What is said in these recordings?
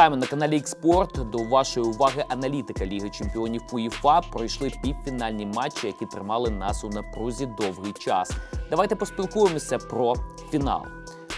Вітаємо на каналі Експорт. До вашої уваги аналітика Ліги Чемпіонів УЄФА пройшли півфінальні матчі, які тримали нас у напрузі довгий час. Давайте поспілкуємося про фінал.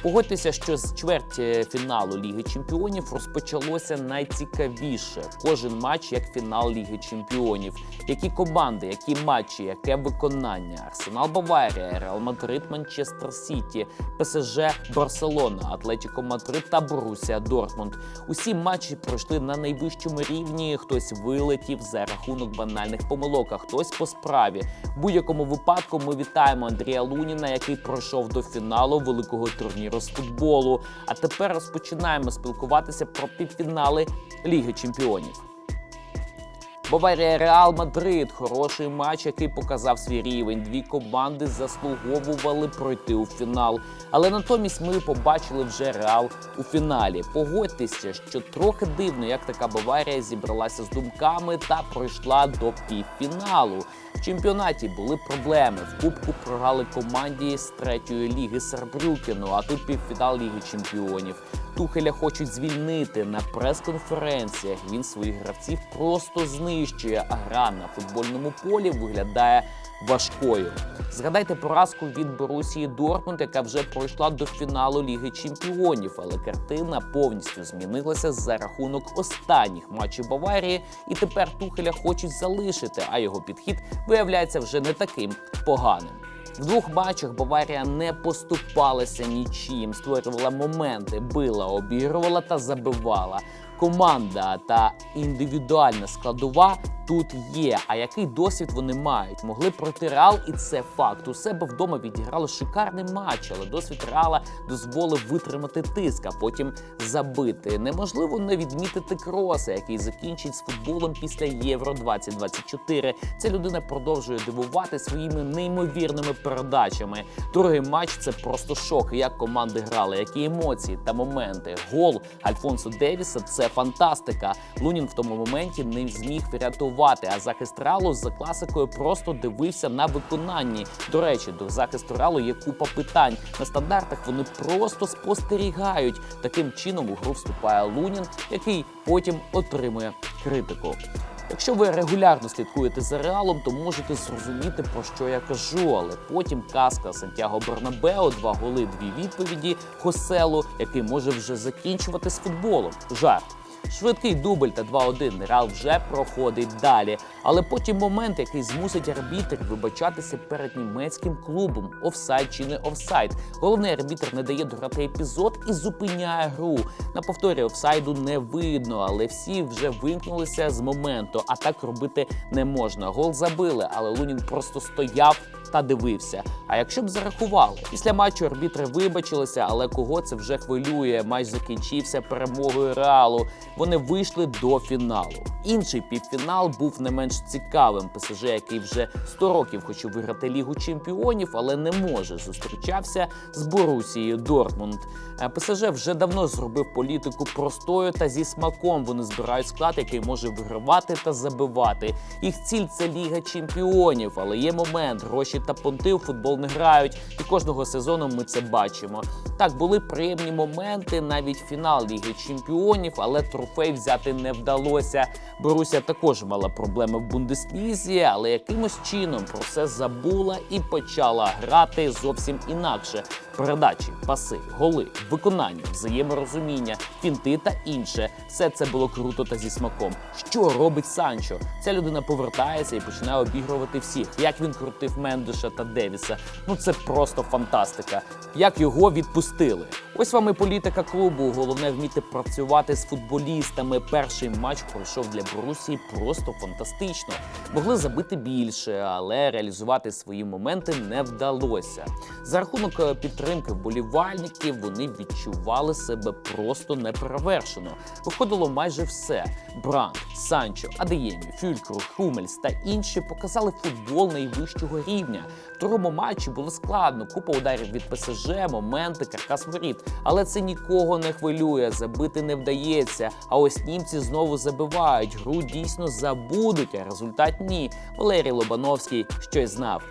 Погодьтеся, що з чверть фіналу Ліги Чемпіонів розпочалося найцікавіше. Кожен матч як фінал Ліги Чемпіонів. Які команди, які матчі, яке виконання? Арсенал Баварія, Реал Мадрид, Манчестер Сіті, ПСЖ, Барселона, Атлетіко Мадрид та Борусія Дортмунд. Усі матчі пройшли на найвищому рівні. Хтось вилетів за рахунок банальних помилок, а хтось по справі. В будь-якому випадку ми вітаємо Андрія Луніна, який пройшов до фіналу великого турніру з футболу. А тепер розпочинаємо спілкуватися про півфінали Ліги Чемпіонів. Баварія Реал Мадрид. Хороший матч, який показав свій рівень. Дві команди заслуговували пройти у фінал. Але натомість ми побачили вже Реал у фіналі. Погодьтеся, що трохи дивно, як така Баварія зібралася з думками та пройшла до півфіналу. В чемпіонаті були проблеми. В кубку програли команді з третьої ліги Сарбрюкену, а тут півфінал Ліги Чемпіонів. Тухеля хочуть звільнити на прес-конференціях. Він своїх гравців просто знищує, а гра на футбольному полі виглядає важкою. Згадайте поразку від Борусії Дортмунд, яка вже пройшла до фіналу Ліги Чемпіонів, але картина повністю змінилася за рахунок останніх матчів Баварії, і тепер Тухеля хочуть залишити, а його підхід виявляється вже не таким поганим. В двох матчах Баварія не поступалася нічим, створювала моменти, била, обігрувала та забивала. Команда та індивідуальна складова тут є. А який досвід вони мають? Могли пройти Реал, і це факт. У себе вдома відіграли шикарний матч, але досвід Реала дозволив витримати тиск, а потім забити. Неможливо не відмітити кроса, який закінчить з футболом після Євро 2024. Ця людина продовжує дивувати своїми неймовірними передачами. Другий матч це просто шок. Як команди грали, які емоції та моменти. Гол Альфонсо Девіса це фантастика. Лунін в тому моменті не зміг врятувати. А захист Реалу за класикою просто дивився на виконанні. До речі, до захисту Реалу є купа питань. На стандартах вони просто спостерігають. Таким чином у гру вступає Лунін, який потім отримує критику. Якщо ви регулярно слідкуєте за реалом, то можете зрозуміти про що я кажу. Але потім казка Сантьяго Бернабео, два голи, дві відповіді Хоселу, який може вже закінчувати з футболом. Жарт. Швидкий дубль та 2-1 Реал вже проходить далі. Але потім момент, який змусить арбітр вибачатися перед німецьким клубом. Офсайд чи не офсайд. Головний арбітр не дає дограти епізод і зупиняє гру. На повторі офсайду не видно, але всі вже вимкнулися з моменту. А так робити не можна. Гол забили, але Лунін просто стояв та дивився. А якщо б зарахували, після матчу арбітри вибачилися, але кого це вже хвилює? Матч закінчився перемогою реалу. Вони вийшли до фіналу. Інший півфінал був не менш цікавим. ПСЖ, який вже 100 років хоче виграти Лігу чемпіонів, але не може. Зустрічався з Борусією Дортмунд. Е, ПСЖ вже давно зробив політику простою та зі смаком. Вони збирають склад, який може вигравати та забивати. Їх ціль це Ліга чемпіонів, але є момент, гроші та понти у футбол не грають. І кожного сезону ми це бачимо. Так були приємні моменти, навіть фінал Ліги Чемпіонів, але трофей взяти не вдалося. Боруся також мала проблеми в Бундеслізі, але якимось чином про все забула і почала грати зовсім інакше. Передачі, паси, голи, виконання, взаєморозуміння, фінти та інше. Все це було круто та зі смаком. Що робить Санчо? Ця людина повертається і починає обігрувати всіх. Як він крутив Мендеша та Девіса. Ну це просто фантастика. Як його відпустили? Ось вам і політика клубу. Головне вміти працювати з футболістами. Перший матч пройшов для Борусії просто фантастично. Могли забити більше, але реалізувати свої моменти не вдалося. За рахунок е, підтримки вболівальників вони відчували себе просто неперевершено. Виходило майже все: Бранд, Санчо, Адеємі, Фюлькру, Хумельс та інші показали футбол найвищого рівня. В другому матчі було складно. Купа ударів від ПСЖ, моменти, каркас воріт. Але це нікого не хвилює. Забити не вдається. А ось німці знову забивають. Гру дійсно забудуть, а результат ні. Валерій Лобановський щось знав.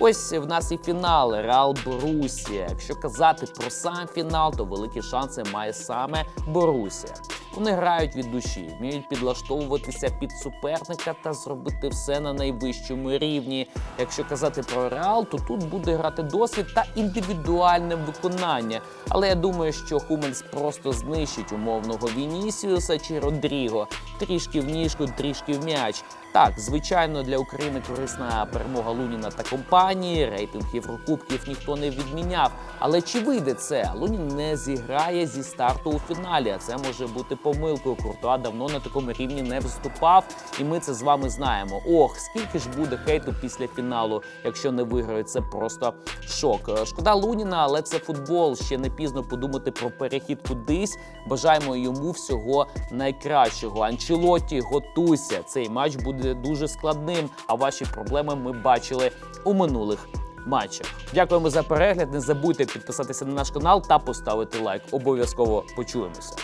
Ось в нас і фінал Реал Борусія. Якщо казати про сам фінал, то великі шанси має саме Борусія. Вони грають від душі, вміють підлаштовуватися під суперника та зробити все на найвищому рівні. Якщо казати про реал, то тут буде грати досвід та індивідуальне виконання. Але я думаю, що Хумельс просто знищить умовного Вінісіуса чи Родріго. Трішки в ніжку, трішки в м'яч. Так, звичайно, для України корисна перемога Луніна та компанії. Рейтинг Єврокубків ніхто не відміняв. Але чи вийде це? Лунін не зіграє зі старту у фіналі. А це може бути помилкою. Куртуа давно на такому рівні не виступав, і ми це з вами знаємо. Ох, скільки ж буде хейту після фіналу, якщо не виграють. Це просто шок. Шкода Луніна, але це футбол. Ще не пізно подумати про перехід кудись. Бажаємо йому всього найкращого. Анчелоті, готуйся. Цей матч буде дуже складним. А ваші проблеми ми бачили у минулих матчах. Дякуємо за перегляд. Не забудьте підписатися на наш канал та поставити лайк. Обов'язково почуємося.